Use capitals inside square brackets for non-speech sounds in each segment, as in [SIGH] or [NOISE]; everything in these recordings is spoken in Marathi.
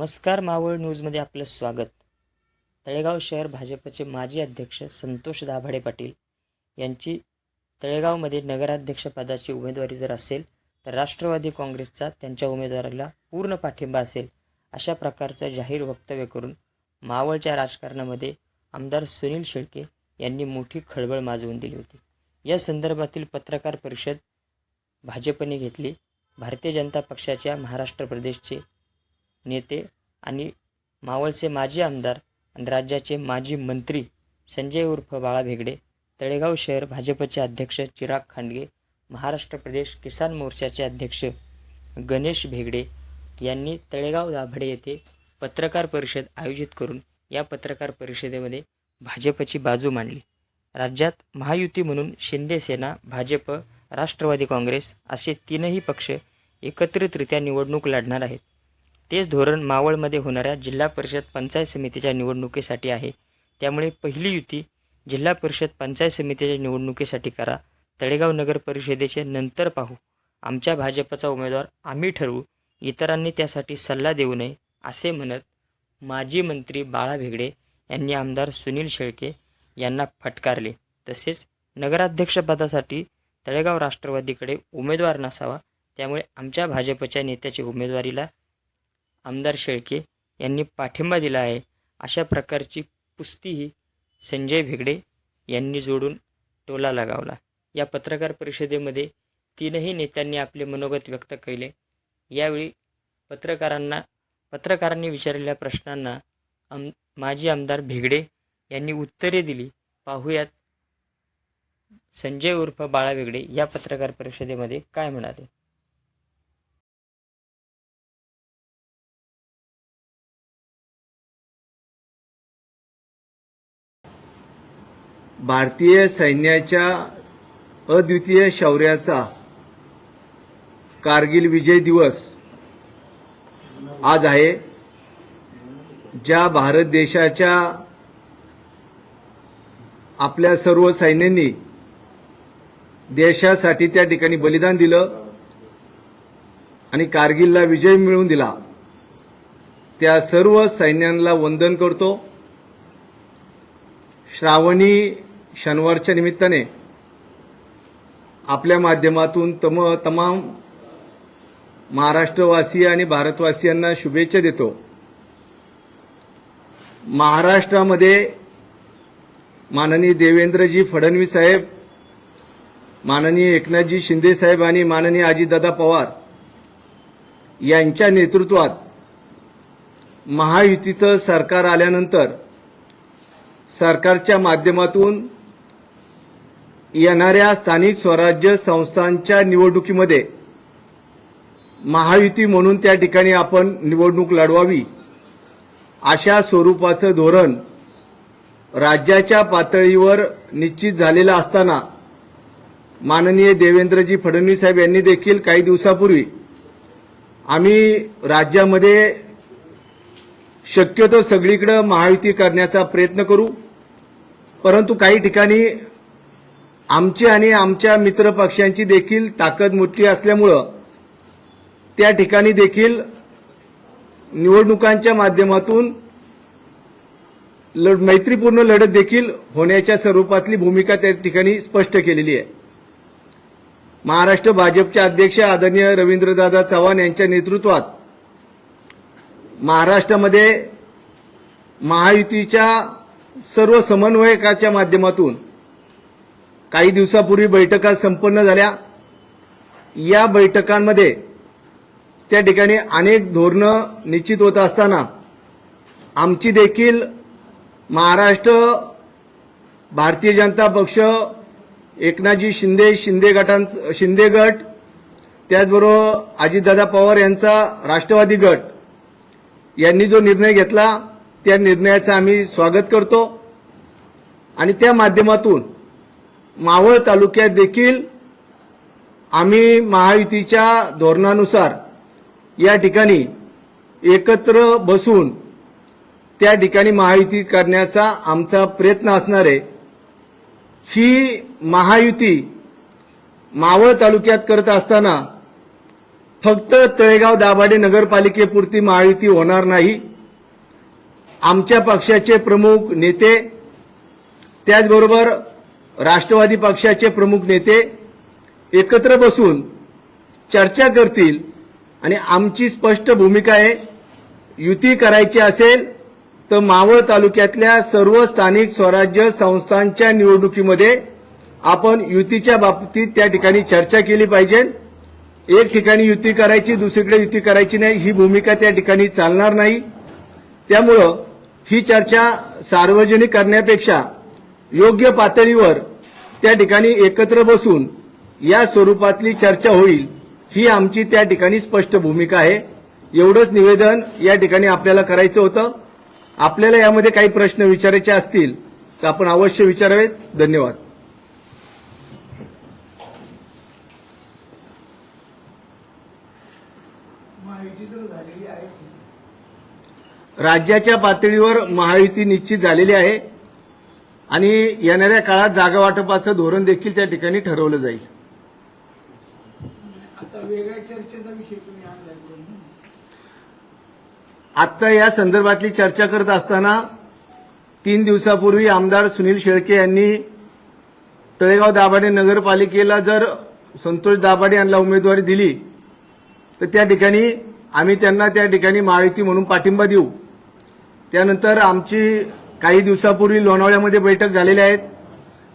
नमस्कार मावळ न्यूजमध्ये आपलं स्वागत. तळेगाव शहर भाजपचे माजी अध्यक्ष संतोष दाभाडे पाटील यांची तळेगावमध्ये नगराध्यक्षपदाची उमेदवारी जर असेल तर राष्ट्रवादी काँग्रेसचा त्यांच्या उमेदवाराला पूर्ण पाठिंबा असेल अशा प्रकारचं जाहीर वक्तव्य करून मावळच्या राजकारणामध्ये आमदार सुनील शेळके यांनी मोठी खळबळ माजवून दिली होती. या संदर्भातील पत्रकार परिषद भाजपने घेतली. भारतीय जनता पक्षाच्या महाराष्ट्र प्रदेशचे नेते आणि मावळचे माजी आमदार आणि राज्याचे माजी मंत्री संजय उर्फ बाळा भेगडे तळेगाव शहर भाजपचे अध्यक्ष चिराग खांडगे महाराष्ट्र प्रदेश किसान मोर्चाचे अध्यक्ष गणेश भेगडे यांनी तळेगाव दाभडे येथे पत्रकार परिषद आयोजित करून या पत्रकार परिषदेमध्ये भाजपची बाजू मांडली. राज्यात महायुती म्हणून शिंदे सेना भाजप राष्ट्रवादी काँग्रेस असे तीनही पक्ष एकत्रितरित्या निवडणूक लढणार आहेत. तेच धोरण मावळमध्ये होणाऱ्या जिल्हा परिषद पंचायत समितीच्या निवडणुकीसाठी आहे. त्यामुळे पहिली युती जिल्हा परिषद पंचायत समितीच्या निवडणुकीसाठी करा. तळेगाव नगर परिषदेचे नंतर पाहू. आमच्या भाजपचा उमेदवार आम्ही ठरवू. इतरांनी त्यासाठी सल्ला देऊ नये असे म्हणत माजी मंत्री बाळा भेगडे यांनी आमदार सुनील शेळके यांना फटकारले. तसेच नगराध्यक्षपदासाठी तळेगाव राष्ट्रवादीकडे उमेदवार नसावा त्यामुळे आमच्या भाजपच्या नेत्याची उमेदवारीला आमदार शेळके यांनी पाठिंबा दिला आहे. अशा प्रकारची पुस्तीही संजय भेगडे यांनी जोडून टोला लगावला. या पत्रकार परिषदेमध्ये तीनही नेत्यांनी आपले मनोगत व्यक्त केले. यावेळी पत्रकारांना पत्रकारांनी विचारलेल्या प्रश्नांना आम माजी आमदार भेगडे यांनी उत्तरे दिली. पाहूयात संजय उर्फ बाळा भेगडे या पत्रकार परिषदेमध्ये काय म्हणाले? भारतीय सैन्याच्या अद्वितीय शौर्याचा कारगिल विजय दिवस आज आहे ज्या भारत देशाच्या आपल्या सर्व सैन्यांनी देशासाठी त्या ठिकाणी बलिदान दिलं आणि कारगिलला विजय मिळवून दिला. त्या सर्व सैन्यांना वंदन करतो. श्रावणी शनिवारच्या निमित्ताने आपल्या माध्यमातून तम तमाम महाराष्ट्रवासी आणि भारतवासियांना शुभेच्छा देतो. महाराष्ट्रामध्ये माननीय देवेंद्रजी फडणवीस साहेब माननीय एकनाथजी शिंदे साहेब आणि माननीय अजितदादा पवार यांच्या नेतृत्वात महायुतीचं सरकार आल्यानंतर सरकारच्या माध्यमातून येणाऱ्या स्थानिक स्वराज्य संस्थांच्या निवडणुकीमध्ये महायुती म्हणून त्या ठिकाणी आपण निवडणूक लढवावी अशा स्वरूपाचं धोरण राज्याच्या पातळीवर निश्चित झालेलं असताना माननीय देवेंद्रजी फडणवीस साहेब यांनी देखील काही दिवसापूर्वी आम्ही राज्यामध्ये शक्यतो सगळीकडे महायुती करण्याचा प्रयत्न करू परंतु काही ठिकाणी आमची आणि आमच्या मित्र पक्षांची देखील ताकद मोठी असल्यामुळं त्या ठिकाणी देखील निवडणुकांच्या माध्यमातून लढ- मैत्रीपूर्ण लढत देखील होण्याच्या स्वरूपातली भूमिका त्या ठिकाणी स्पष्ट केलेली आहे. महाराष्ट्र भाजपचे अध्यक्ष आदरणीय रवींद्रदादा चव्हाण यांच्या नेतृत्वात महाराष्ट्रामध्ये महायुतीच्या सर्व समन्वयकाच्या माध्यमातून काही दिवसापूर्वी बैठका संपन्न झाल्या. या बैठकांमध्ये त्या ठिकाणी अनेक धोरणं निश्चित होत असताना आमची देखील महाराष्ट्र भारतीय जनता पक्ष एकनाथजी शिंदे शिंदे गटां शिंदे गट त्याचबरोबर अजितदादा पवार यांचा राष्ट्रवादी गट यांनी जो निर्णय घेतला त्या निर्णयाचं आम्ही स्वागत करतो. आणि त्या माध्यमातून मावळ तालुक्यात देखील आम्ही महायुतीच्या धोरणानुसार या ठिकाणी एकत्र बसून त्या ठिकाणी महायुती करण्याचा आमचा प्रयत्न असणार आहे. ही महायुती मावळ तालुक्यात करत असताना फक्त तळेगाव दाभाडे नगरपालिकेपुरती महायुती होणार नाही. आमच्या पक्षाचे प्रमुख नेते त्याचबरोबर राष्ट्रवादी पक्षाचे प्रमुख नेते एकत्र बसून चर्चा करतील आणि आमची स्पष्ट भूमिका आहे युती करायची असेल तर मावळ तालुक्यातल्या सर्व स्थानिक स्वराज्य संस्थांच्या निवडणुकीमध्ये आपण युतीच्या बाबतीत त्या ठिकाणी चर्चा केली पाहिजे. एक ठिकाणी युती करायची दुसरीकडे युती करायची नाही ही भूमिका त्या ठिकाणी चालणार नाही. त्यामुळं ही चर्चा सार्वजनिक करण्यापेक्षा योग्य पातळीवर त्या ठिकाणी एकत्र बसून या स्वरूपातली चर्चा होईल ही आमची त्या ठिकाणी स्पष्ट भूमिका आहे. एवढंच निवेदन या ठिकाणी आपल्याला करायचं होतं. आपल्याला यामध्ये काही प्रश्न विचारायचे असतील तर आपण अवश्य विचारावेत. धन्यवाद. राज्याच्या पातळीवर महायुती निश्चित झालेली आहे. आणि येणाऱ्या काळात जागा वाटपाचं धोरण देखील त्या ठिकाणी ठरवलं जाईल. आता या संदर्भातली चर्चा करत असताना तीन दिवसापूर्वी आमदार सुनील शेळके यांनी तळेगाव दाभाडे नगरपालिकेला जर संतोष दाभाडे यांना उमेदवारी दिली तर त्या ठिकाणी आम्ही त्यांना त्या ठिकाणी महायुती म्हणून पाठिंबा देऊ. त्यानंतर आमची काही दिवसापूर्वी लोणावळ्यामध्ये बैठक झालेल्या आहेत.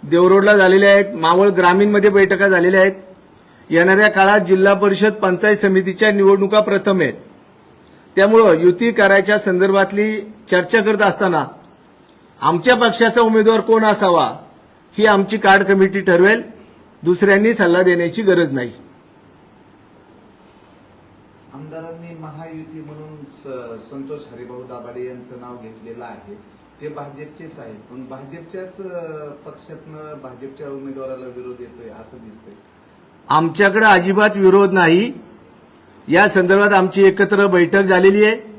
देवरोडला झालेल्या आहेत. मावळ ग्रामीणमध्ये बैठका झालेल्या आहेत. येणाऱ्या काळात जिल्हा परिषद पंचायत समितीच्या निवडणुका प्रथम आहेत. त्यामुळं युती करायच्या संदर्भातली चर्चा करत असताना आमच्या पक्षाचा उमेदवार कोण असावा ही आमची कार्ड कमिटी ठरवेल. दुसऱ्यांनी सल्ला देण्याची गरज नाही. आमदारांनी महायुती म्हणून संतोष हरिभाऊ दाभाडे यांचं नाव घेतलेलं आहे. ते भाजपचेच आहेत. पण भाजपच्याच पक्षातनं भाजपच्या उमेदवाराला विरोध येतोय असं दिसतंय. आमच्याकडे अजिबात विरोध नाही. या संदर्भात आमची एकत्र बैठक झालेली आहे.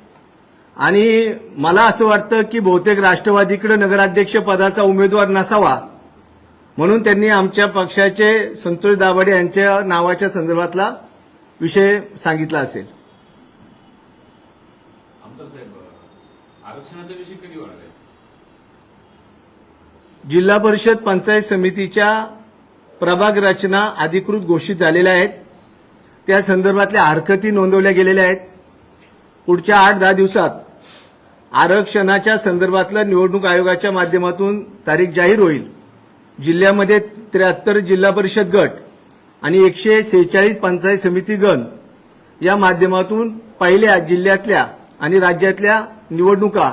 आणि मला असं वाटतं की बहुतेक राष्ट्रवादीकडे नगराध्यक्ष पदाचा उमेदवार नसावा. म्हणून त्यांनी आमच्या पक्षाचे संतोष दाभाडे यांच्या नावाच्या संदर्भातला विषय सांगितला असेल. आमदार साहेब आरक्षणाचा विषय कधी आहे जिल्हा परिषद पंचायत समितीच्या प्रभाग रचना अधिकृत घोषित झालेल्या आहेत. त्या संदर्भातल्या हरकती नोंदवल्या गेलेल्या आहेत. पुढच्या आठ दहा दिवसात आरक्षणाच्या संदर्भातलं निवडणूक आयोगाच्या माध्यमातून तारीख जाहीर होईल. जिल्ह्यामध्ये त्र्याहत्तर जिल्हा परिषद गट आणि एकशे सेहेचाळीस पंचायत समिती गण या माध्यमातून पहिल्या जिल्ह्यातल्या आणि राज्यातल्या निवडणुका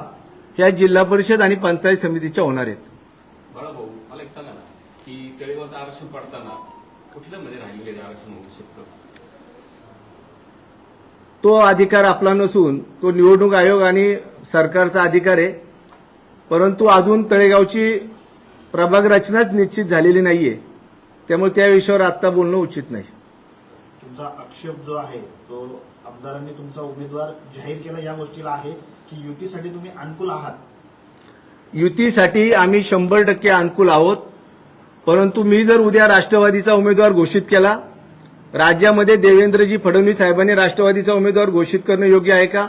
ह्या जिल्हा परिषद आणि पंचायत समितीच्या होणार आहेत बाळाभाऊ मला एक सांगा ना की तळेगावचं आरक्षण पडताना कुठल्या मध्ये राहिलेले आरक्षण होऊ शकतं? तो अधिकार आपला नसून तो निवडणूक आयोग आणि सरकारचा अधिकार आहे. परंतु अजून तळेगावची प्रभाग रचनाच निश्चित झालेली नाहीये. त्यामुळे त्या विषयावर आत्ता बोलणं उचित नाही. तुमचा आक्षेप जो आहे तो आमदारांनी तुमचा उमेदवार जाहीर केला या गोष्टीला आहे की युतीसाठी तुम्ही अनुकूल आहात? युतीसाठी आम्ही शंभर टक्के अनुकूल आहोत. परंतु मी जर उद्या राष्ट्रवादीचा उमेदवार घोषित केला राज्यामध्ये देवेंद्रजी फडणवीस साहेबांनी राष्ट्रवादीचा उमेदवार घोषित करणं योग्य आहे का?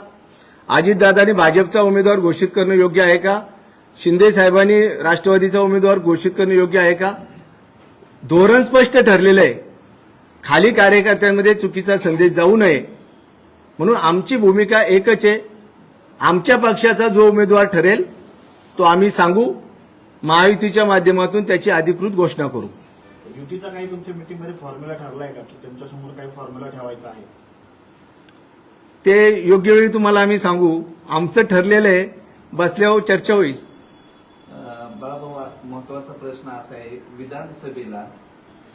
अजितदादांनी भाजपचा उमेदवार घोषित करणं योग्य आहे का? शिंदे साहेबांनी राष्ट्रवादीचा उमेदवार घोषित करणं योग्य आहे का? धोरण स्पष्ट ठरलेलं आहे. खाली कार्यकर्त्यांमध्ये चुकीचा संदेश जाऊ नये. म्हणून आमची भूमिका एकच आहे. आमच्या पक्षाचा जो उमेदवार ठरेल तो आम्ही सांगू. महायुतीच्या माध्यमातून त्याची अधिकृत घोषणा करू. युतीचा काही तुमच्या मिटिंगमध्ये फॉर्म्युला ठरलाय का? की तुमच्यासमोर काही फॉर्म्युला ठेवायचा आहे? ते योग्य वेळी तुम्हाला आम्ही सांगू. आमचं ठरलेलं आहे. बसल्यावर चर्चा होईल. बाळाभाऊ महत्त्वाचा प्रश्न असा आहे. विधानसभेला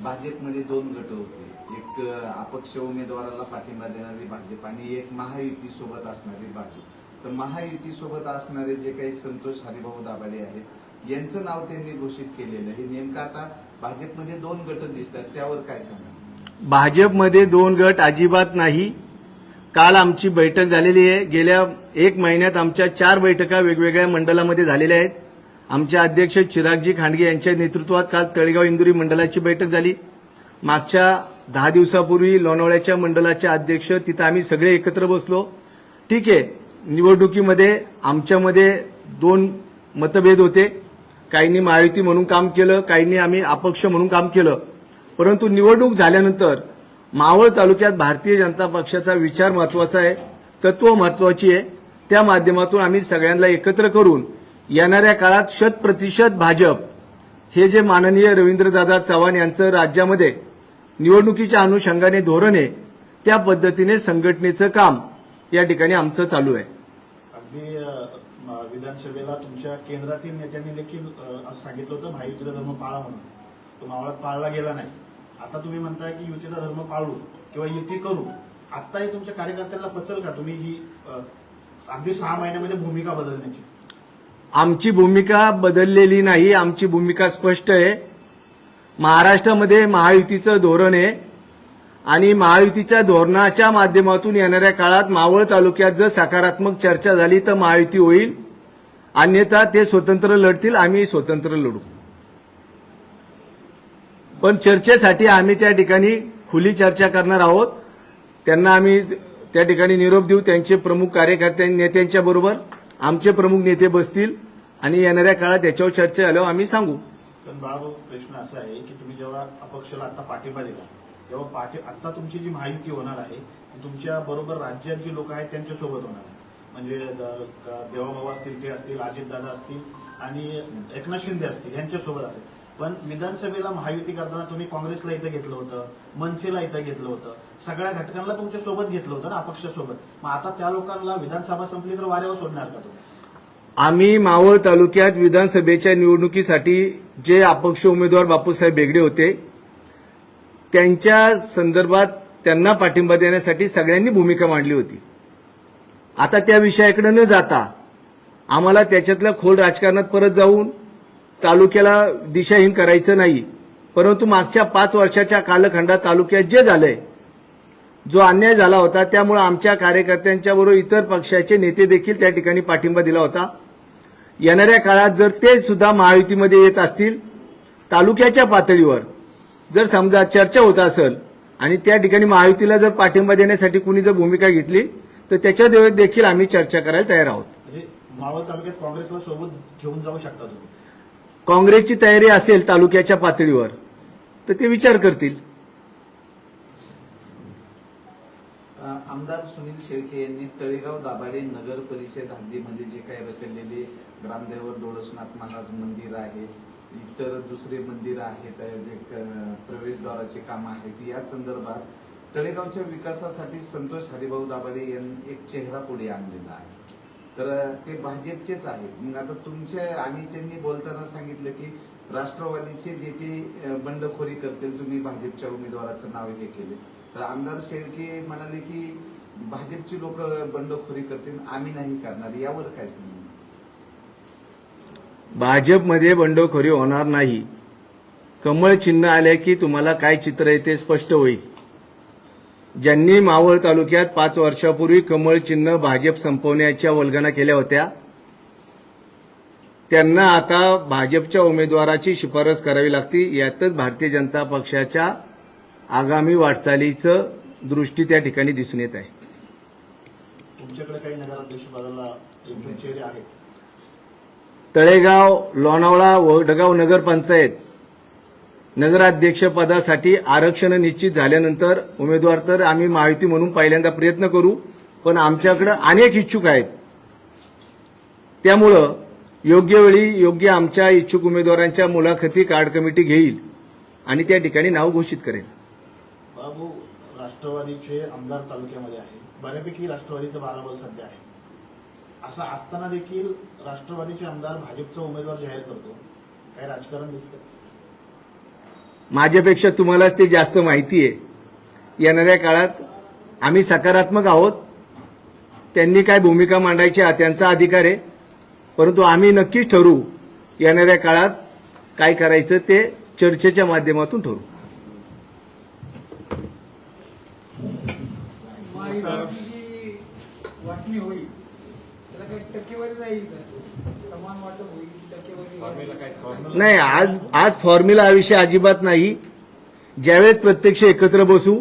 भाजपमध्ये दोन गट होते. एक अपक्ष उमेदवाराला पाठिंबा देणारी भाजप आणि एक महायुती सोबत असणारी भाजप. तर महायुती सोबत असणारे जे काही संतोष हरिभाऊ दाभाडे आहेत यांचं नाव त्यांनी घोषित केलेलं हे नेमकं आता भाजपमध्ये दोन गट दिसतात त्यावर काय सांगा भाजपमध्ये दोन गट अजिबात नाही. काल आमची बैठक झालेली आहे. गेल्या एक महिन्यात आमच्या चार बैठका वेगवेगळ्या मंडळामध्ये झालेल्या आहेत. आमच्या अध्यक्ष चिरागजी खांडगे यांच्या नेतृत्वात काल तळेगाव इंदुरी मंडळाची बैठक झाली. मागच्या दहा दिवसापूर्वी लोणावळ्याच्या मंडळाचे अध्यक्ष तिथं आम्ही सगळे एकत्र बसलो. ठीक आहे निवडणुकीमध्ये आमच्यामध्ये दोन मतभेद होते. काहींनी महायुती म्हणून काम केलं काहींनी आम्ही अपक्ष म्हणून काम केलं. परंतु निवडणूक झाल्यानंतर मावळ तालुक्यात भारतीय जनता पक्षाचा विचार महत्त्वाचा आहे तत्व महत्वाची आहे. त्या माध्यमातून आम्ही सगळ्यांना एकत्र करून येणाऱ्या काळात शत प्रतिशत भाजप हे जे माननीय रवींद्रदादा चव्हाण यांचं राज्यामध्ये निवडणुकीच्या अनुषंगाने धोरण आहे त्या पद्धतीने संघटनेचं काम या ठिकाणी आमचं चालू आहे. अगदी विधानसभेला तुमच्या केंद्रातील नेत्यांनी देखील असं सांगितलं होतं महायुतीचा धर्म पाळा म्हणून. तो मावळात पाळला गेला नाही. आता तुम्ही म्हणताय की युतीचा धर्म पाळू किंवा युती करू आताही तुमच्या कार्यकर्त्यांना पचल का? तुम्ही ही अगदी सहा महिन्यामध्ये भूमिका बदलण्याची. आमची भूमिका बदललेली नाही आमची भूमिका स्पष्ट आहे. महाराष्ट्रामध्ये महायुतीचं धोरण आहे आणि महायुतीच्या धोरणाच्या माध्यमातून येणाऱ्या काळात मावळ तालुक्यात जर सकारात्मक चर्चा झाली तर महायुती होईल. अन्यथा ते स्वतंत्र लढतील आम्ही स्वतंत्र लढू. पण चर्चेसाठी आम्ही त्या ठिकाणी खुली चर्चा करणार आहोत. त्यांना आम्ही त्या ठिकाणी निरोप देऊ त्यांचे प्रमुख कार्यकर्ते नेत्यांच्या बरोबर. आमचे प्रमुख नेते बसतील आणि येणाऱ्या काळात याच्यावर चर्चा आल्यावर आम्ही सांगू. पण बाळाभाऊ प्रश्न असा आहे की तुम्ही जेव्हा अपक्षाला आता पाठिंबा दिला तेव्हा पाठी आता तुमची जी महायुती होणार आहे ती तुमच्या बरोबर राज्यात जी लोक आहेत त्यांच्यासोबत होणार आहे. म्हणजे द- देवाभाऊ असतील ते असतील अजितदादा असतील आणि एकनाथ शिंदे असतील यांच्यासोबत असेल. पण विधानसभेला महायुती करताना तुम्ही काँग्रेसला इथं घेतलं होतं मनसेला इथं घेतलं होतं सगळ्या घटकांना तुमच्यासोबत घेतलं होतं ना अपक्षासोबत. मग आता त्या लोकांना विधानसभा संपली तर वाऱ्यावर सोडणार का तुम्ही? आम्ही मावळ तालुक्यात विधानसभेच्या निवडणुकीसाठी जे अपक्ष उमेदवार बापूसाहेब बेगडे होते त्यांच्या संदर्भात त्यांना पाठिंबा देण्यासाठी सगळ्यांनी भूमिका मांडली होती. आता त्या विषयाकडे न जाता आम्हाला त्याच्यातल्या खोल राजकारणात परत जाऊन तालुक्याला दिशाहीन करायचं नाही. परंतु मागच्या पाच वर्षाच्या कालखंडात तालुक्यात जे झालंय जो अन्याय झाला होता त्यामुळे आमच्या कार्यकर्त्यांच्या बरोबर इतर पक्षाचे नेते देखील त्या ठिकाणी पाठिंबा दिला होता. येणाऱ्या काळात जर ते सुद्धा महायुतीमध्ये येत असतील तालुक्याच्या पातळीवर जर समजा चर्चा होत असेल आणि त्या ठिकाणी महायुतीला जर पाठिंबा देण्यासाठी कुणी जर भूमिका घेतली तर त्याच्या देखील आम्ही चर्चा करायला तयार आहोत. म्हणजे मावळ तालुक्यात काँग्रेसला सोबत घेऊन जाऊ शकता तुम्ही? काँग्रेसची तयारी असेल तालुक्याच्या पातळीवर तर ते विचार करतील. अ, आमदार सुनील शेळके यांनी तळेगाव दाभाडे नगर परिषद हद्दीमध्ये जे काही रखडलेले ग्रामदेव दोडसनाथ महाराज मंदिर आहे इतर दुसरे मंदिर आहेत अ, जे क- प्रवेशद्वाराचे काम आहेत या संदर्भात तळेगावच्या विकासासाठी संतोष हरिभाऊ दाभाडे यांनी एक चेहरा पुढे आणलेला आहे. तर ते भाजपचेच आहेत. मग आता तुमच्या आणि त्यांनी बोलताना सांगितलं की राष्ट्रवादीचे नेते बंडखोरी करतील तुम्ही भाजपच्या उमेदवाराचं नाव हे केले. तर आमदार शेळके म्हणाले की भाजपची लोक बंडखोरी करतील आम्ही नाही करणार. यावर काय सांगणार? भाजपमध्ये बंडखोरी होणार नाही. कमळ चिन्ह आले की तुम्हाला काय चित्र आहे ते स्पष्ट होईल. ज्यांनी मावळ तालुक्यात पाच वर्षापूर्वी कमळ चिन्ह भाजप संपवण्याच्या वल्गना केल्या होत्या त्यांना आता भाजपच्या उमेदवाराची शिफारस करावी लागती. यातच भारतीय जनता पक्षाच्या आगामी वाटचालीचं दृष्टी त्या ठिकाणी दिसून येत आहे. तळेगाव लोणावळा वडगाव नगरपंचायत नगराध्यक्ष पदासाठी आरक्षण निश्चित झाल्यानंतर उमेदवार तर आम्ही महायुती म्हणून पहिल्यांदा प्रयत्न करू पण आमच्याकडे अनेक इच्छुक आहेत. त्यामुळं योग्य वेळी योग्य आमच्या इच्छुक उमेदवारांच्या मुलाखती कार्ड कमिटी घेईल आणि त्या ठिकाणी नाव घोषित करेल. बाबू राष्ट्रवादीचे आमदार तालुक्यामध्ये आहे. बऱ्यापैकी राष्ट्रवादीचं बाराबल सध्या आहे. असं असताना देखील राष्ट्रवादीचे आमदार भाजपचा उमेदवार जाहीर करतो. काही राजकारण दिसतं माझ्यापेक्षा तुम्हाला ते जास्त माहिती आहे. येणाऱ्या काळात आम्ही सकारात्मक आहोत. त्यांनी काय भूमिका मांडायची हा त्यांचा अधिकार आहे. परंतु आम्ही नक्कीच ठरवू. येणाऱ्या काळात काय करायचं ते चर्चेच्या माध्यमातून ठरवू. वाटणी होईल त्याला काही टक्केवारी नाही का समान वाटप होईल टक्केवारी फॉर्म्युला राहील? काय नाही आज आज फॉर्म्युला हा विषय अजिबात नाही. ज्यावेळेस प्रत्यक्ष एकत्र बसू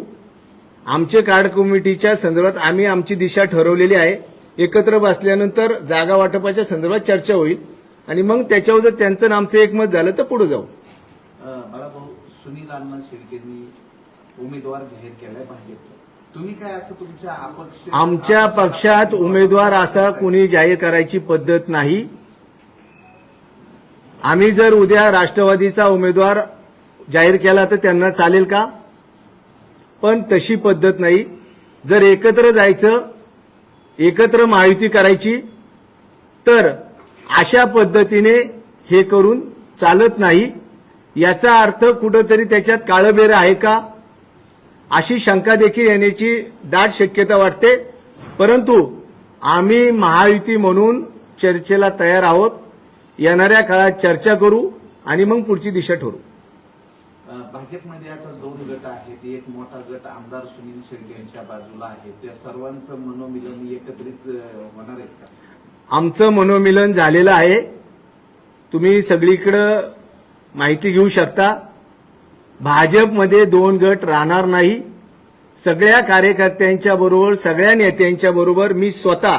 आमच्या कार्ड कमिटीच्या संदर्भात आम्ही आमची दिशा ठरवलेली आहे. एकत्र बसल्यानंतर जागा वाटपाच्या संदर्भात चर्चा होईल. आणि मग त्याच्यावर जर त्यांचं आमचं एकमत झालं तर पुढे जाऊ. सुनील अण्णा शेळकेंनी उमेदवार जाहीर केलाय तुम्ही काय असं तुमच्या अपक्ष आमच्या पक्षात उमेदवार असा कोणी जाहीर करायची पद्धत नाही. आम्ही जर उद्या राष्ट्रवादीचा उमेदवार जाहीर केला तर त्यांना चालेल का? पण तशी पद्धत नाही. जर एकत्र जायचं एकत्र महायुती करायची तर अशा पद्धतीने हे करून चालत नाही. याचा अर्थ कुठंतरी त्याच्यात काळबेर आहे का? अशी शंका देखील येण्याची दाट शक्यता वाटते. परंतु आम्ही महायुती म्हणून चर्चेला तयार आहोत. येणाऱ्या काळात चर्चा करू आणि मग पुढची दिशा ठरवू अं, भाजपमध्ये आता दोन गट आहेत. एक मोठा गट आमदार सुनील शेळके यांच्या बाजूला आहे. त्या सर्वांचं मनोमिलन एकत्रित होणार आहेत का? आमचं मनोमिलन झालेलं आहे. तुम्ही सगळीकडं माहिती घेऊ शकता. भाजपमध्ये दोन गट राहणार नाही. सगळ्या कार्यकर्त्यांच्या बरोबर सगळ्या नेत्यांच्या बरोबर मी स्वतः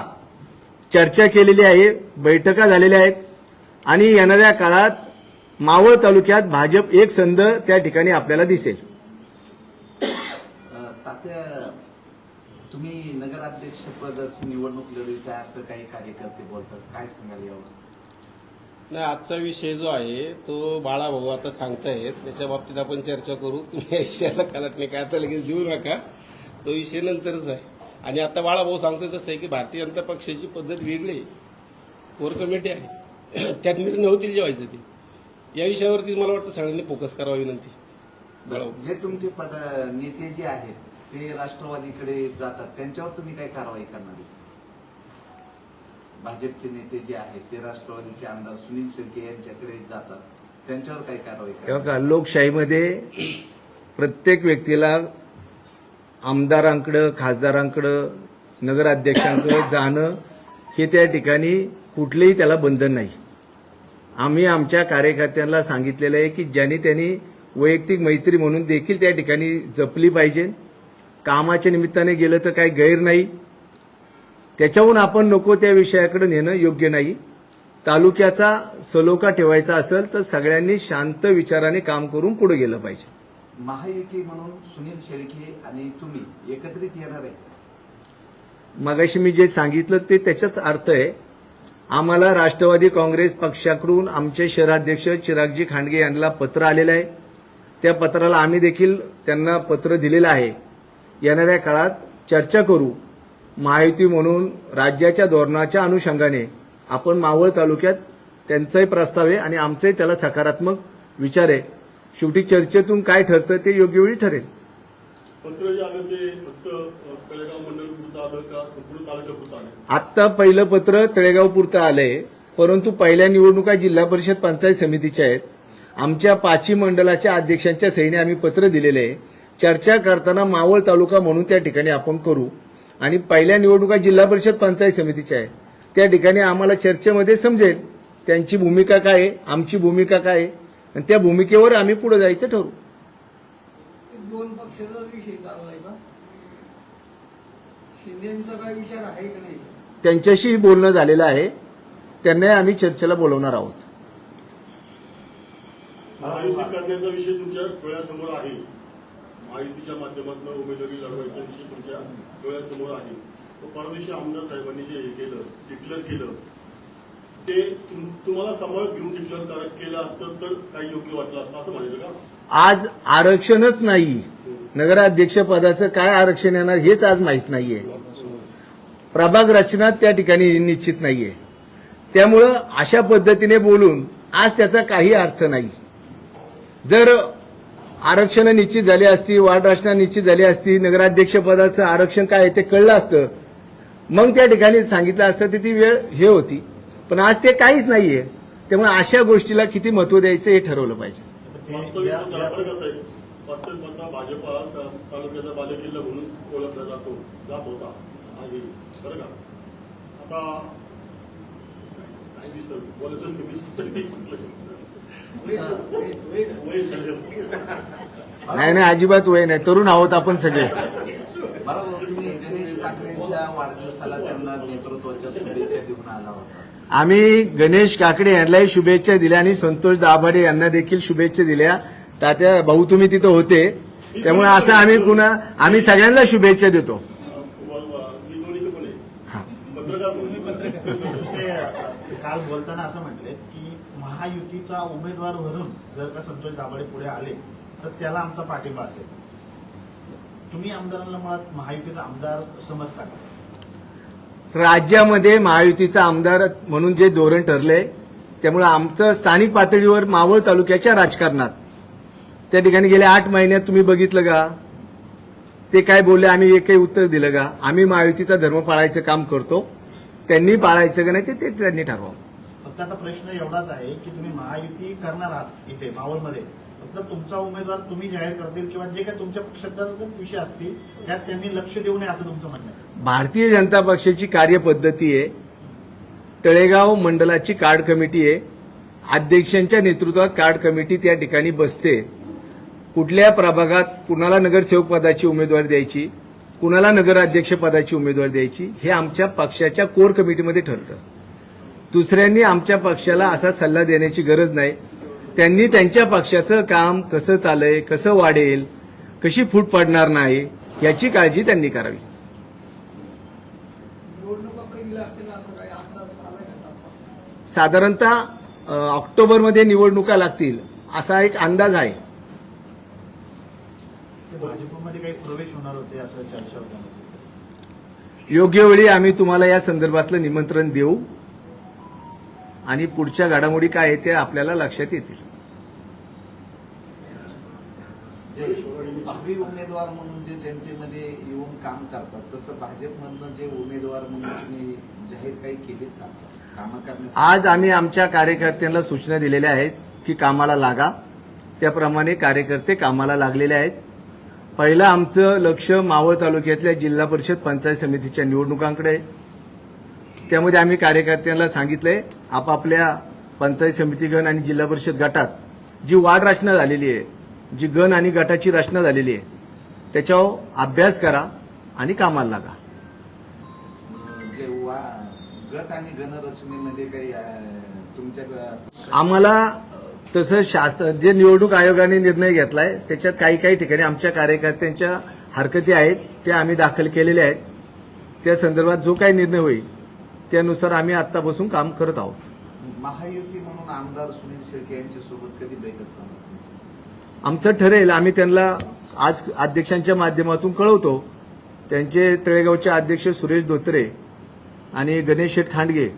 चर्चा केलेली आहे बैठका झालेल्या आहेत. आणि येणाऱ्या काळात मावळ तालुक्यात भाजप एक संध त्या ठिकाणी आपल्याला दिसेल. अं, तात्या तुम्ही नगराध्यक्ष पदाची निवडणूक लढवीत आहे असं काही कार्यकर्ते बोलतात. काय सांगाल यावर? नाही आजचा विषय जो आहे तो बाळाभाऊ आता सांगतायत. त्याच्या बाबतीत आपण चर्चा करू. तुम्ही या विषयाला कलाटणे काय आता लगेच देऊ नका. तो विषय नंतरच आहे. आणि आता बाळाभाऊ सांगतोय तसं आहे की भारतीय जनता पक्षाची पद्धत वेगळी आहे. कोर कमिटी आहे. [COUGHS] त्यात निर्णय होतील जे व्हायचं ते. या विषयावरती मला वाटतं सगळ्यांनी फोकस करावा विनंती. जे तुमचे पद नेते जे आहेत ते राष्ट्रवादीकडे जातात त्यांच्यावर तुम्ही काय कारवाई करणार? भाजपचे नेते जे आहेत ते राष्ट्रवादीचे आमदार सुनील शेळके यांच्याकडे जातात त्यांच्यावर काय कारवाई तेव्हा का लोकशाहीमध्ये प्रत्येक व्यक्तीला आमदारांकडं खासदारांकडं नगराध्यक्षांकडं जाणं हे त्या ठिकाणी कुठलेही त्याला बंधन नाही. आम्ही आमच्या कार्यकर्त्यांना सांगितलेलं आहे की ज्यांनी त्यांनी वैयक्तिक मैत्री म्हणून देखील त्या ठिकाणी जपली पाहिजे. कामाच्या निमित्ताने गेलं तर काही गैर नाही. त्याच्याहून आपण नको त्या विषयाकडे नेणं योग्य नाही. तालुक्याचा सलोखा ठेवायचा असेल तर सगळ्यांनी शांत विचाराने काम करून पुढे गेलं पाहिजे. महायुती म्हणून सुनील शेळके आणि तुम्ही एकत्रित येणार आहे. मगाशी मी जे सांगितलं ते त्याचाच अर्थ आहे. आम्हाला राष्ट्रवादी काँग्रेस पक्षाकडून आमचे शहराध्यक्ष चिरागजी खांडगे यांना पत्र आलेलं आहे. त्या पत्राला आम्ही देखील त्यांना पत्र दिलेलं आहे. येणाऱ्या काळात चर्चा करू. महायुती म्हणून राज्याच्या धोरणाच्या अनुषंगाने आपण मावळ तालुक्यात त्यांचाही प्रस्ताव आहे आणि आमचाही त्याला सकारात्मक विचार आहे. शेवटी चर्चेतून काय ठरतं ते योग्य वेळी ठरेल. पत्र जे आलं ते फक्त आत्ता पहिलं पत्र तळेगाव पुरतं आलंय परंतु पहिल्या निवडणुका जिल्हा परिषद पंचायत समितीच्या आहेत. आमच्या पाचही मंडळाच्या अध्यक्षांच्या सहीने आम्ही पत्र दिलेले आहे. चर्चा करताना मावळ तालुका म्हणून त्या ठिकाणी आपण करू. आणि पहिल्या निवडणुका जिल्हा परिषद पंचायत समितीच्या आहेत. त्या ठिकाणी आम्हाला चर्चेमध्ये समजेल त्यांची भूमिका काय आहे आमची भूमिका काय आहे आणि त्या भूमिकेवर आम्ही पुढे जायचं ठरवू. दोन पक्षाचा विषय चाललाय का शिंदेचा काय विचार आहे का नाही? त्यांच्याशी बोलणं झालेलं आहे. त्यांनाही आम्ही चर्चेला बोलवणार आहोत. महायुती करण्याचा विषय तुमच्या डोळ्यासमोर आहे. महायुतीच्या माध्यमातून उमेदवारी लढवायचा विषय तुमच्या डोळ्यासमोर आहे. तो परदेशी आमदार साहेबांनी जे हे केलं डिक्लेअर केलं ते तुम- तुम्हाला सांभाळत घेऊन डिक्लेअर केलं असतं तर काही योग्य वाटलं असतं असं म्हणायचं का? आज आरक्षणच नाही. नगराध्यक्षपदाचं काय आरक्षण येणार हेच आज माहीत नाहीये. प्रभाग रचना त्या ठिकाणी निश्चित नाहीये. त्यामुळं अशा पद्धतीने बोलून आज त्याचा काही अर्थ नाही. जर आरक्षण निश्चित झाली असती वार्ड रचना निश्चित झाली असती नगराध्यक्षपदाचं आरक्षण काय आहे ते कळलं असतं. मग त्या ठिकाणी सांगितलं असतं तर ती वेळ हे होती. पण आज ते काहीच नाहीये. त्यामुळे अशा गोष्टीला किती महत्त्व द्यायचं हे ठरवलं पाहिजे. वास्तविक तो त्याला फरक असा आहे वास्तविक आता भाजप तालुक्याचा बालेकिल्ला म्हणून ओळखला जातो जात होता. आहे. बरं का? आता काय दिसतं? बोलायचं. नाही नाही अजिबात वय नाही. तरुण आहोत आपण सगळे. मला तुम्ही गणेश ठाकरेंच्या वाढदिवसाला त्यांना नेतृत्वाच्या शुभेच्छा देऊन आला होता. आम्ही गणेश काकडे यांनाही शुभेच्छा दिल्या आणि संतोष दाभाडे यांना देखील शुभेच्छा दिल्या. तात्या भाऊ तुम्ही तिथं होते. त्यामुळे असं आम्ही पुन्हा आम्ही सगळ्यांना शुभेच्छा देतो. हा. काल बोलताना असं म्हटले की महायुतीचा उमेदवार भरून जर का संतोष दाभाडे पुढे आले तर त्याला आमचा पाठिंबा असेल. तुम्ही आमदारांना मुळात महायुतीचा आमदार समजता का? राज्यामध्ये महायुतीचा आमदार म्हणून जे धोरण ठरलंय त्यामुळे आमचं स्थानिक पातळीवर मावळ तालुक्याच्या राजकारणात. त्या ठिकाणी गेल्या आठ महिन्यात तुम्ही बघितलं का? ते काय बोलले? आम्ही एकही उत्तर दिलं का? आम्ही महायुतीचा धर्म पाळायचं काम करतो. त्यांनी पाळायचं का नाही ते- ते त्यांनी ठरवावं फक्त आता प्रश्न एवढाच आहे की तुम्ही महायुती करणार आहात इथे मावळमध्ये. फक्त तुमचा उमेदवार तुम्ही जाहीर करतील किंवा जे काही तुमच्या पक्षात विषय असतील त्यात त्यांनी लक्ष देऊ नये असं तुमचं म्हणणं आहे. भारतीय जनता पक्षाची कार्यपद्धती आहे. तळेगाव मंडलाची कार्ड कमिटी आहे. अध्यक्षांच्या नेतृत्वात कार्ड कमिटी त्या ठिकाणी बसते. कुठल्या प्रभागात कुणाला नगरसेवक पदाची उमेदवारी द्यायची कुणाला नगराध्यक्ष पदाची उमेदवारी द्यायची हे आमच्या पक्षाच्या कोर कमिटीमध्ये ठरतं. दुसऱ्यांनी आमच्या पक्षाला असा सल्ला देण्याची गरज नाही. त्यांनी त्यांच्या पक्षाचं काम कसं चालय कसं वाढेल कशी फूट पडणार नाही याची काळजी त्यांनी करावी. साधारणतः ऑक्टोबरमध्ये निवडणुका लागतील असा एक अंदाज आहे. भाजपमध्ये काही प्रवेश होणार होते असं चर्चा होती योग्य वेळी आम्ही तुम्हाला या संदर्भातलं निमंत्रण देऊ. आणि पुढच्या घडामोडी काय आहे ते आपल्याला लक्षात येतील. भावी उमेदवार म्हणून जे जनतेमध्ये येऊन काम करतात तसं भाजपमधनं जे उमेदवार म्हणून जाहीर काही केलेत का? कामं करण्यासाठी? आज आम्ही आमच्या कार्यकर्त्यांना सूचना दिलेल्या आहेत की कामाला लागा. त्याप्रमाणे कार्यकर्ते कामाला लागलेले आहेत. पहिलं आमचं लक्ष मावळ तालुक्यातल्या जिल्हा परिषद पंचायत समितीच्या निवडणुकांकडे त्यामध्ये आम्ही कार्यकर्त्यांना सांगितलंय आपापल्या पंचायत समितीगण आणि जिल्हा परिषद गटात जी वाढ रचना झालेली आहे जी गण आणि गटाची रचना झालेली आहे त्याच्यावर अभ्यास करा आणि कामाला लागा. गट आणि गणरचनेमध्ये काही तुमच्या आम्हाला तसं शास्त्र जे निवडणूक आयोगाने निर्णय घेतलाय त्याच्यात काही काही ठिकाणी आमच्या कार्यकर्त्यांच्या हरकती आहेत त्या आम्ही दाखल केलेल्या आहेत. त्या संदर्भात जो काही निर्णय होईल त्यानुसार आम्ही आता बसून काम करत आहोत. महायुती म्हणून आमदार सुनील शेळके यांच्यासोबत कधी बैठक करणार? आमचं ठरेल आम्ही त्यांना आज अध्यक्षांच्या माध्यमातून कळवतो. त्यांचे तळेगावचे अध्यक्ष सुरेश धोत्रे आणि गणेश शेठ खांडगे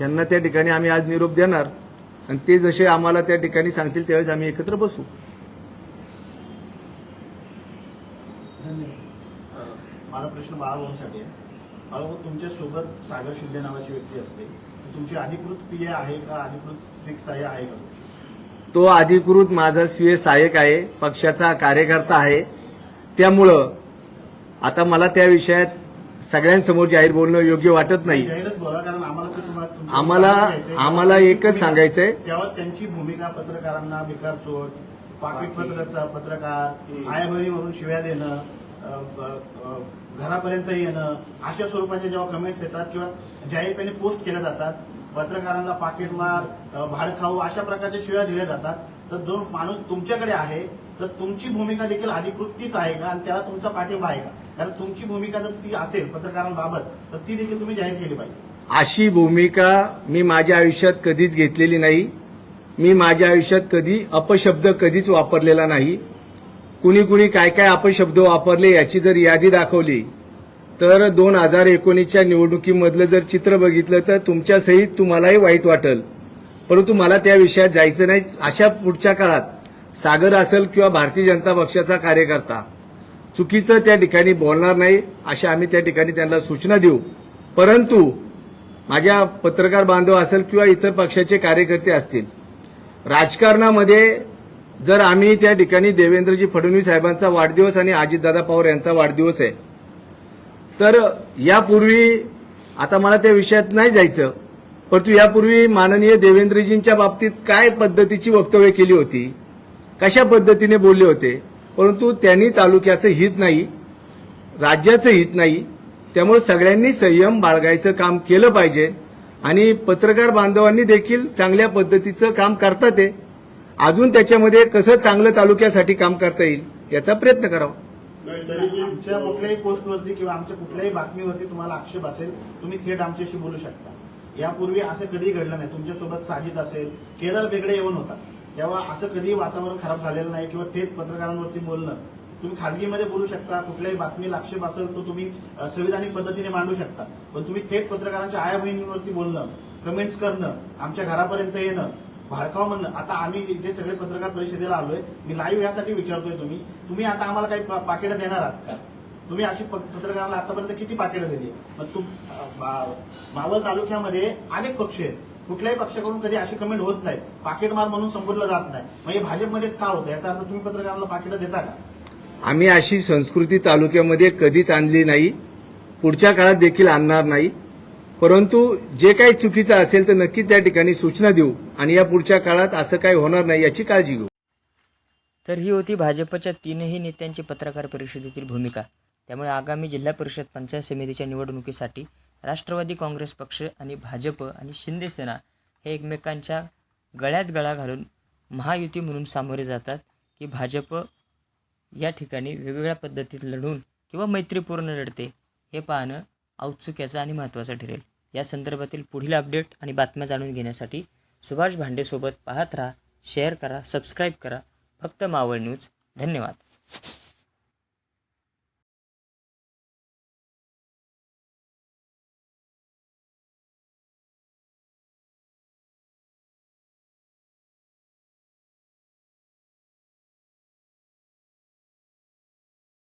यांना त्या ठिकाणी आम्ही आज निरोप देणार. आणि ते जसे आम्हाला त्या ठिकाणी सांगतील त्यावेळेस आम्ही एकत्र बसू. माझा प्रश्न बाळाभाऊंसाठी आहे. बाळाभाऊ तुमच्यासोबत सागर शिंदे नावाची व्यक्ती असते. तुमची अधिकृत पीए आहे का? अधिकृत सहाय्य आहे का? तो अधिकृत माझा स्वीय सहाय्यक आहे पक्षाचा कार्यकर्ता आहे. त्यामुळं आता मला त्या विषयात सगळ्यांसमोर जाहीर बोलणं योग्य वाटत नाही. जाहीरच बोला कारण आम्हाला आम्हाला एकच सांगायचंय. तेव्हा त्यांची भूमिका पत्रकारांना भिकार चोट पाकिट पत्रचा पत्रकार आयभरी म्हणून शिव्या देणं घरापर्यंत येणं अशा स्वरूपाच्या जेव्हा कमेंट्स येतात किंवा जाहीरपणे पोस्ट केल्या जातात पत्रकारांना पाकिटमार भाडखाऊ अशा प्रकारच्या शिव्या दिल्या जातात. तर जो माणूस तुमच्याकडे आहे तर तुमची भूमिका देखील अधिकृत तीच आहे का? आणि त्याला तुमचा पाठिंबा आहे का? कारण तुमची भूमिका जर ती असेल पत्रकारांबाबत तर ती देखील तुम्ही जाहीर केली पाहिजे. अशी भूमिका मी माझ्या आयुष्यात कधीच घेतलेली नाही. मी माझ्या आयुष्यात कधी अपशब्द कधीच वापरलेला नाही. कुणी कुणी काय काय अपशब्द वापरले याची जर यादी दाखवली तर दोन हजार एकोणीसच्या निवडणुकीमधलं जर चित्र बघितलं तर तुमच्या सहित तुम्हालाही वाईट वाटेल. परंतु मला त्या विषयात जायचं नाही. अशा पुढच्या काळात सागर असेल किंवा भारतीय जनता पक्षाचा कार्यकर्ता चुकीचं त्या ठिकाणी बोलणार नाही अशा आम्ही त्या ठिकाणी त्यांना सूचना देऊ. परंतु माझ्या पत्रकार बांधव असेल किंवा इतर पक्षाचे कार्यकर्ते असतील राजकारणामध्ये जर आम्ही त्या ठिकाणी देवेंद्रजी फडणवीस साहेबांचा वाढदिवस आणि अजितदादा पवार यांचा वाढदिवस आहे तर यापूर्वी आता मला त्या विषयात नाही जायचं. परंतु यापूर्वी माननीय देवेंद्रजींच्या बाबतीत काय पद्धतीची वक्तव्य केली होती? कशा पद्धतीने बोलले होते? परंतु त्यांनी तालुक्याचं हित नाही राज्याचं हित नाही त्यामुळे सगळ्यांनी संयम बाळगायचं काम केलं पाहिजे आणि पत्रकार बांधवांनी देखील चांगल्या पद्धतीचं काम करतात ते. अजून त्याच्यामध्ये कसं चांगलं तालुक्यासाठी काम करता येईल याचा प्रयत्न करावा. आमच्या कुठल्याही पोस्टवरती किंवा आमच्या कुठल्याही बातमीवरती तुम्हाला आक्षेप असेल तुम्ही थेट आमच्याशी बोलू शकता. यापूर्वी असं कधीही घडलं नाही. तुमच्यासोबत साजिद असेल केरळ बेगडे येऊन होता तेव्हा असं कधीही वातावरण खराब झालेलं नाही किंवा थेट पत्रकारांवरती बोलणं. तुम्ही खाजगीमध्ये बोलू शकता कुठल्याही बातमीला आक्षेप असेल तर तुम्ही संविधानिक पद्धतीने मांडू शकता. पण तुम्ही थेट पत्रकारांच्या आया बहिणींवरती बोलणं कमेंट्स करणं आमच्या घरापर्यंत येणं भाडकाव म्हणणं. आता आम्ही जे सगळे पत्रकार परिषदेला आलोय. मी लाईव्ह यासाठी विचारतोय तुम्ही. तुम्ही आता आम्हाला काही पा- पाकिटं देणार आहात का? तुम्ही अशी प- पत्रकारांना आतापर्यंत किती पाकिटं दिली? मग तुम अ, मा- मावळ तालुक्यामध्ये अनेक पक्ष आहेत. कुठल्याही पक्षाकडून कधी अशी कमेंट होत नाही. पाकिटमार म्हणून संबोधलं जात नाही. मग हे भाजपमध्येच का होतं? याचा अर्थ तुम्ही पत्रकारांना पाकिटं देता का? आम्ही अशी संस्कृती तालुक्यामध्ये कधीच आणली नाही. पुढच्या काळात देखील आणणार नाही. परंतु जे काही चुकीचं असेल तर नक्की त्या ठिकाणी सूचना देऊ आणि या पुढच्या काळात असं काही होणार नाही याची काळजी घेऊ. तर ही होती भाजपच्या तीनही नेत्यांची पत्रकार परिषदेतील भूमिका. त्यामुळे आगामी जिल्हा परिषद पंचायत समितीच्या निवडणुकीसाठी राष्ट्रवादी काँग्रेस पक्ष आणि भाजप आणि शिंदेसेना हे एकमेकांच्या गळ्यात गळा घालून महायुती म्हणून सामोरे जातात की भाजप या ठिकाणी वेगवेगळ्या पद्धतीत लढून किंवा मैत्रीपूर्ण लढते हे पाहणं औत्सुक्याचं आणि महत्त्वाचं ठरेल. या संदर्भातील पुढील अपडेट आणि बातम्या जाणून घेण्यासाठी सुभाष भांडेसोबत पाहत राहा शेअर करा सबस्क्राईब करा. फक्त मावळ न्यूज. धन्यवाद.